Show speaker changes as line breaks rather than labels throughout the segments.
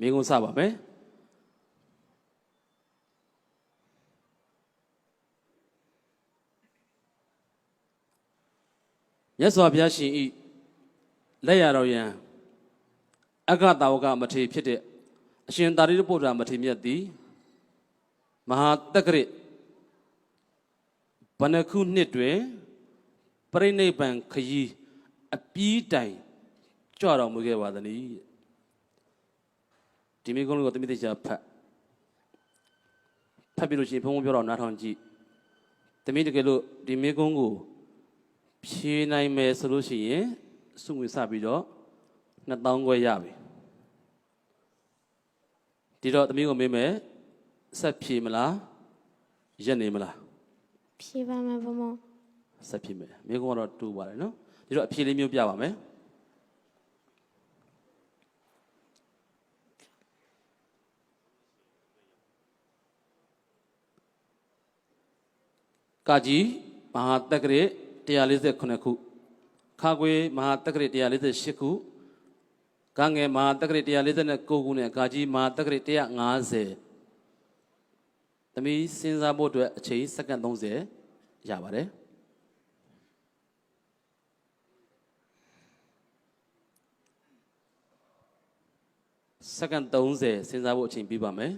မိကုံးစပါမယ်မြတ်စွာဘုရားရှင်ဤလက်ရတော်ယံအက္ခတာဝကမထေရဖြစ်တဲ့အရှင်သာရိပုတ္တရာမထေရမြတ်သည်မဟာတက္ကရဘဏ္ဍခုနှစ်တွင်ပြိဋိဘံခยีအပြီးတိုင်ကြွတော်မူခဲ့ပါသနည်း ဒီမိကုန်းလေးကိုတမိသိချာဖတ်ဖတ်ပြီးလို့ရှိရင်ဘုန်းဘုန်းပြောတော့နားထောင်ကြည့်တမိတကယ်လို့ဒီမိကုန်းကိုဖြေနိုင်မယ်ဆိုလို့ရှိရင်စုငွေစပြီးတော့2000ခွဲရပြီဒီတော့တမိကိုမေးမယ်ဆက်ဖြေမလားရက်နေမလား
ဖြေပါမယ်ဘုံဘုံ
ဆက်ဖြေမယ်မိကုန်းကတော့တူပါတယ်နော်ဒီတော့အဖြေလေးမျိုးပြပါမယ် ကာကြီးမဟာတက္ကရာ148ခုခါခွေမဟာတက္ကရာ148ခုကငယ်မဟာတက္ကရာ149ခုနဲ့ကာကြီးမဟာတက္ကရာ150သမီးစဉ်းစားဖို့အတွက်အချိန်စက္ကန့်30ရပါတယ်စက္ကန့်30စဉ်းစားဖို့အချိန်ပြပါမယ်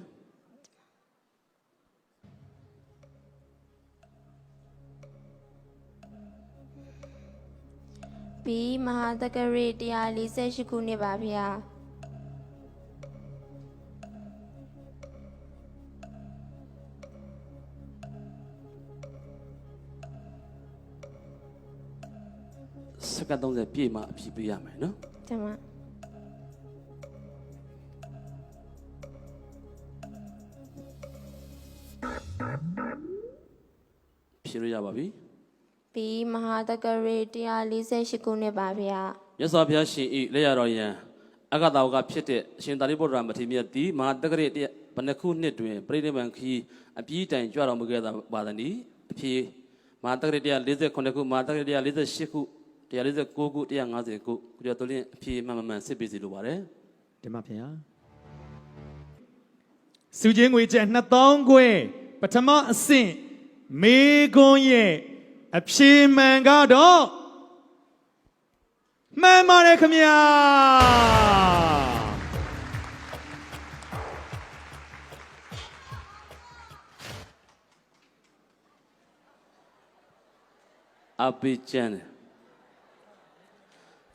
ပြီးမဟာတက္ကရာ148ခုနှစ်ပါဗျာ
စက္ကန့်30ပြည့်မှအဖြေပေးရမယ်နော်
ကျမ
ဖြေလို့ရပါပြီ
ပြီးမဟာတက္ကရာ148ခုနှစ်ပါဗျာ
မြတ်စွာဘုရားရှင်ဤလက်ရတော်ယံအဂတဝကဖြစ်တဲ့အရှင်သာရိပုတ္တရာမထေရမြတ်သည်မဟာတက္ကရာတရဘဏ္ဍခုနှစ်တွင်ပြိဋိဘံခီးအပြီးတိုင်ကြွတော်မူခဲ့တာပါသနည်းအဖြေမဟာတက္ကရာ148ခုမဟာတက္ကရာ148ခု149ခု150ခုကုကျော်တော်လင်းအဖြေမှန်မှန်မှန်စစ်ပေးစီလိုပါတယ်
ဒီမှာဖေဟာစုချင်းငွေကျပ်2000ခွဲပထမအဆင့်မေကွန်းရဲ့ အဖြေမှန်ကတော့မှန်ပါတယ်ခမညာ
အပိကျန်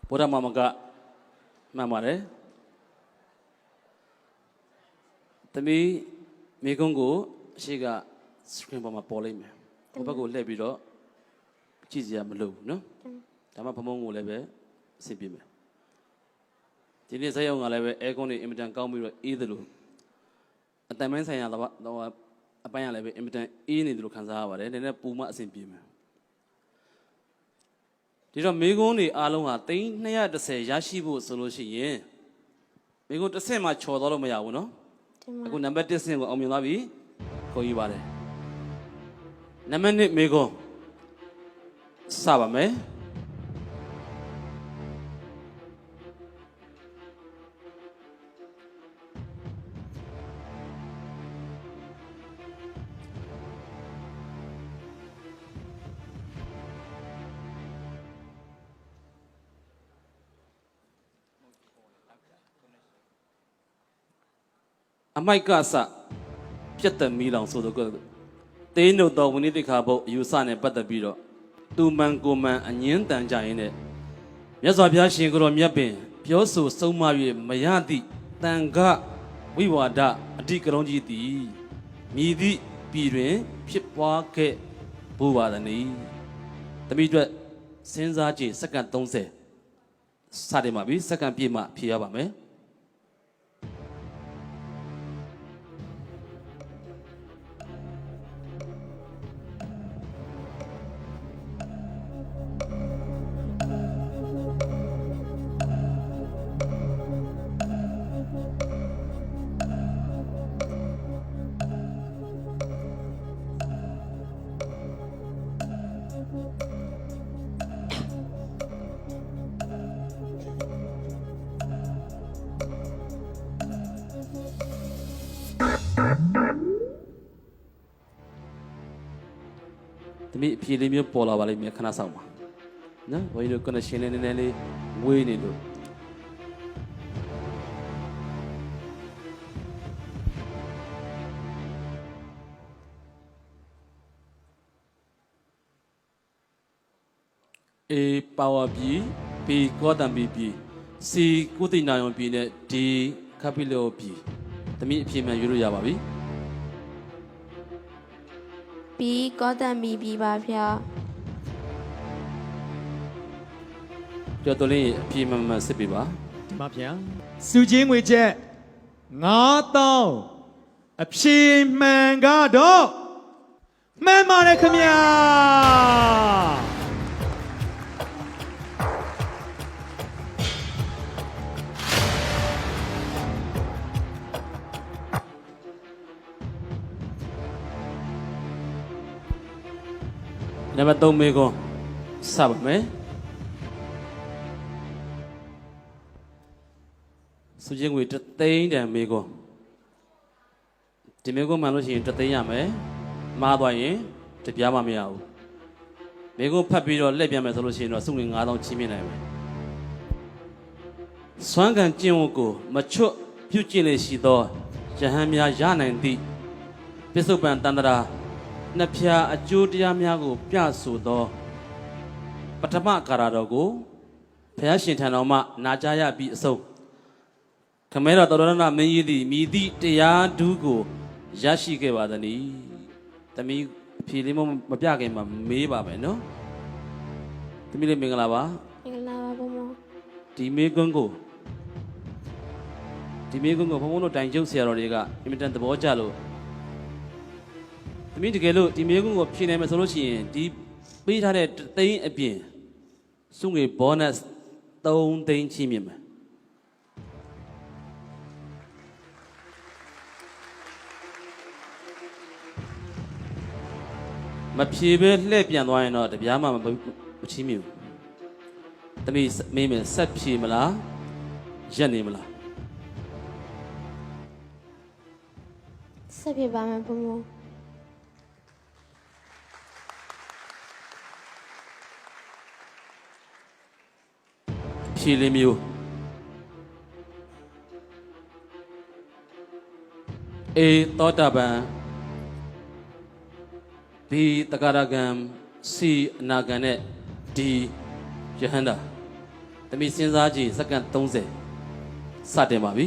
ဘုရားမမကမှန်ပါတယ်သမီးမိကုန်းကိုအရှိက screen ပေါ်မှာပေါ်လိုက်မယ်ဟိုဘက်ကိုလှည့်ပြီးတော့ ကြည့်စရာမလိုဘူးနော်ဒါမှဖမုံကိုလည်းပဲအဆင်ပြေမယ်ဒီနေ့ဇက်ရုံကလည်းပဲအဲကွန်တွေအင်မတန်ကောင်းပြီးတော့အေးတယ်လို့အတန်ပိုင်းဆိုင်ရာတော့အပိုင်းကလည်းပဲအင်မတန်အေးနေတယ်လို့ခံစားရပါတယ်နည်းနည်းပူမှအဆင်ပြေမယ် ဒီတော့မေကွန်းတွေအားလုံးဟာသိန်း230ရရှိဖို့ဆိုလို့ရှိရင်မေကွန်းတစ်ဆင့်မှချော်တော့လို့မရဘူးเนาะ
ကျမ
အခုနံပါတ်1ဆင့်ကိုအောင်မြင်သွားပြီခေါ်ယူပါတယ်နံပါတ်2မေကွန်း စပါမယ်အမိုက်ကစပြတ်သမီးလောင်ဆိုတော့တေးနှုတ်တော်ဝိနည်းတိခါဘုတ်အယူဆနဲ့ပတ်သက်ပြီးတော့ သူမန်ကိုမန်အငင်းတန်ကြရင်နဲ့မြတ်စွာဘုရားရှင်ကိုယ်တော်မြတ်ပင်ပြောဆိုဆုံးမ၍မရသည့်တန်ခဝိဝါဒအဓိကရုံးကြီးသည်မြည်သည့်ပြည်တွင် ဖြစ်ပွားခဲ့ဘူပါသနည်းတမိအတွက်စဉ်းစားကြည့်စက္ကန့်30စတယ်မှာပြီစက္ကန့်ပြည့်မှဖြေရပါမယ်
မီး
အဖြေလေးမျိုးပေါ်လာပါလိမ့်မယ်ခဏဆောင်ပါနော်ဘုန်းကြီးတို့ connection လေးနည်းနည်းလေးဝေးနေလို့အေပါဝါပြီဘီကောတံဘီပြီစီကုသိနာယုံပြီနဲ့ဒီခပ်ပိလောပြီသမီးအဖြေမှန်ယူလို့ရပါပြီ
ပြီးကောတံမီပြီးပါဗျာ
ကျော်တော်လေးအပြေမန်မန်စစ်ပြပါ
ဒီမှာဗျာစုချင်းငွေချက်9000အဖြေမှန်ကတော့မှန်ပါတယ်ခင်ဗျာ
ပါတ်3မေကွန်စပါမယ်စုချင်းငွေတစ်သိန်းတန်မေကွန်ဒီမေကွန်မှန်လို့ရှိရင်တစ်သိန်းရမယ်မှားသွားရင်တစ်ပြားမှမရဘူးမေကွန်ဖတ်ပြီးတော့လက်ပြန်မယ်ဆိုလို့ရှိရင်တော့စုငွေ9000ချင်းမြင့်နိုင်မယ်စွမ်းကန်ကျင့်ဝတ်ကိုမချွတ်ပြုကျင့်လေရှိသောယဟန်များရနိုင်သည့်ပစ္စုပန်တန္တရာ နှစ်ဖြာအကျိုးတရားများကို ပြဆိုသောပထမကာရတော်ကိုဘုရားရှင်ထံတော်မှ နာကြားရပြီးအဆုံးခမဲတော်တော်ရဏမင်းကြီးသည်မိသည့်တရားဓုကိုရရှိခဲ့ပါသနည်း။တမီးအဖြေလေးမမပြခင်မှာမေးပါမယ်နော်။တမီးလေးမင်္ဂလာပါ
မင်္ဂလာပါဘုံဘုံ။
ဒီမေကွန်းကိုဒီမေကွန်းကိုဘုံဘုံတို့တိုင်ကျုပ်ဆရာတော်တွေကအင်မတန်သဘောကျလို့ သမီးတကယ်လို့ဒီမေကွန်းကိုဖြေနိုင်မယ်ဆိုလို့ရှိရင်ဒီပေးထားတဲ့တစ်သိန်းအပြင်စုငွေ bonus 3သိန်းချီးမြှင့်မယ်မဖြေပဲလှည့်ပြန်သွားရင်တော့တပြားမှမမချီးမြှင့်ဘူးသမီးမေးမယ်ဆက်ဖြေမလားရက်နေမလား
ဆက်ပြပါမယ်ဘုံဘုံ
ဖြေလေးမျိုးအေသောတာပန်ဘီတက္ကရာဂံစီအနာဂံနဲ့ဒီယဟန္တာသမီးစဉ်းစားကြည့်စက္ကန့်30စတင်ပါပြီ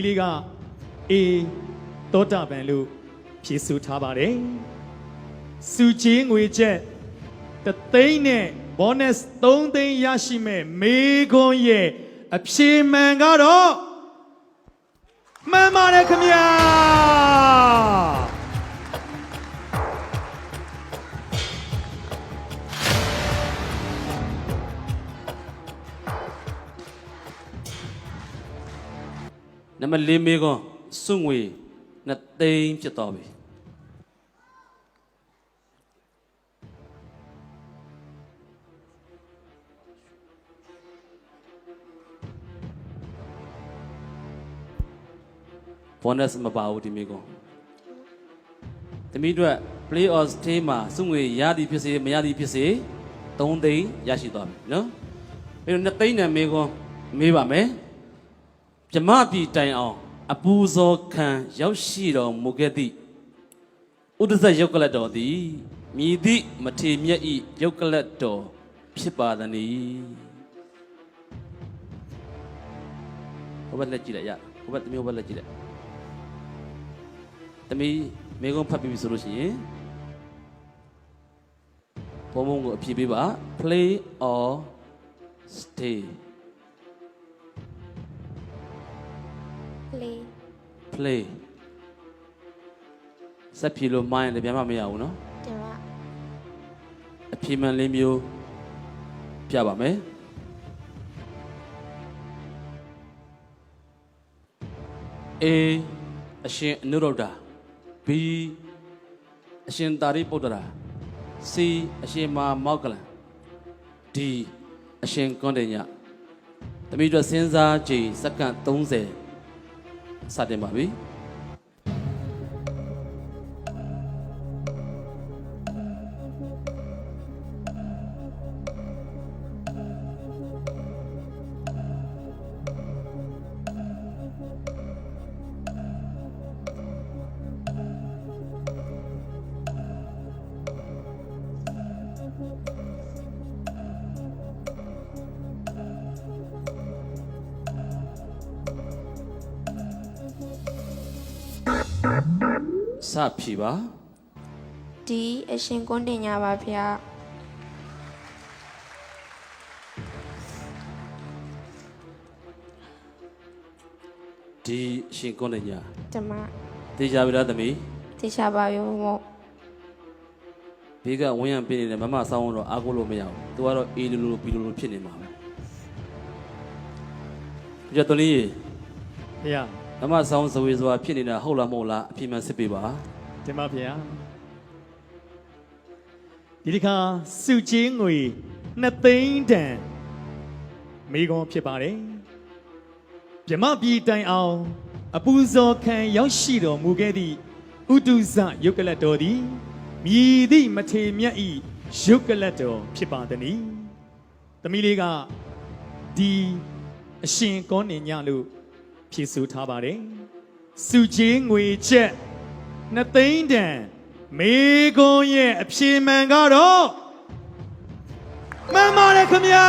သမီးလေးကအေးတောတာပန်လို့ဖြေဆိုထားပါတယ်စုချင်းငွေချက်တစ်သိန်းနဲ့ bonus 3သိန်းရရှိမဲ့မေခွန်းရဲ့အဖြေမှန်ကတော့မှန်ပါတယ်ခင်ဗျာ
နံပါတ်၄မေကွန်စွငွေ2သိန်းဖြစ်သွားပြီဘောနပ်မပါဘူးဒီမေကွန်တမိတို့ play off stay မှာစွငွေရသည်ဖြစ်စေမရသည်ဖြစ်စေ3သိန်းရရှိသွားပြီနော်အဲ့တော့2သိန်းနဲ့မေကွန်မေးပါမယ် မြမပြည်တိုင်အောင် အပူဇော်ခံရောက်ရှိတော်မူခဲ့သည့်ဥဒ္ဒဇယုတ်ကလတ်တော်သည်မြည်သည့်မထေမြတ်ဤယုတ်ကလတ်တော်ဖြစ်ပါသနည်းဟိုဘက်လက်ကြည့်လိုက်ရဟိုဘက်သမီးဟိုဘက်လက်ကြည့်လိုက်သမီးမေကုန်းဖတ်ပြီးပြီဆိုလို့ရှိရင်ဘုံဘုံကိုအဖြေပေးပါ play or stay play စက်ဖြေလို့မိုင်းလည်းပြန်မမရဘူးနော်
တင်ပါ
အဖြေမှန်လေးမျိုးပြပါမယ်အေအရှင်အနုရုဒ္ဓဘီအရှင်သာရိပုတ္တရာစီအရှင်မာမောက္ကလံဒီအရှင်ကွန်တညသမီးတို့စဉ်းစားကြည့်စက္ကန့်30 စတင်ပါပြီ စဖြီပါ
ဒီအရှင်ကွန်းတင်ညာပါဗျာ
ဒီအရှင်ကွန်တေည
ဓမ္မ
တေချာပြီလားသမီး
သိချပါရောမို့
ဘေးကဝန်းရံပြနေတယ်မမဆောင်းတော့အားကိုးလို့မရဘူး။ तू ကတော့အေးလူလူဘီလူလူဖြစ်နေမှာပဲ။ကြက်တလင်းရေ
ဘုရား
မမဆောင်းဇဝေဇဝါဖြစ်နေတာဟုတ်လားမဟုတ်လားအပြည့်မှန်စစ်ပေးပါ
တင်ပါဗျာဒီတစ်ခါစုချင်းငွေနှစ်သိန်းတန်မိကွန်ဖြစ်ပါတယ်မြမပြည်တိုင်အောင် အပူဇော်ခံရောက်ရှိတော်မူခဲ့သည့်ဥတုဇယုတ်ကလတ်တော်သည်မြည်သည့်မထေမြတ်ဤယုတ်ကလတ်တော်ဖြစ်ပါသည်။သမီးလေးကဒီအရှင်ကောနေညလို့ ဖြည့်ဆို့ထားပါတယ်။စုချင်းငွေချက်နှစ်သိန်းတန်မေကွန်ရဲ့အဖြေမှန်ကတော့မှန်ပါတယ်ခင်ဗျာ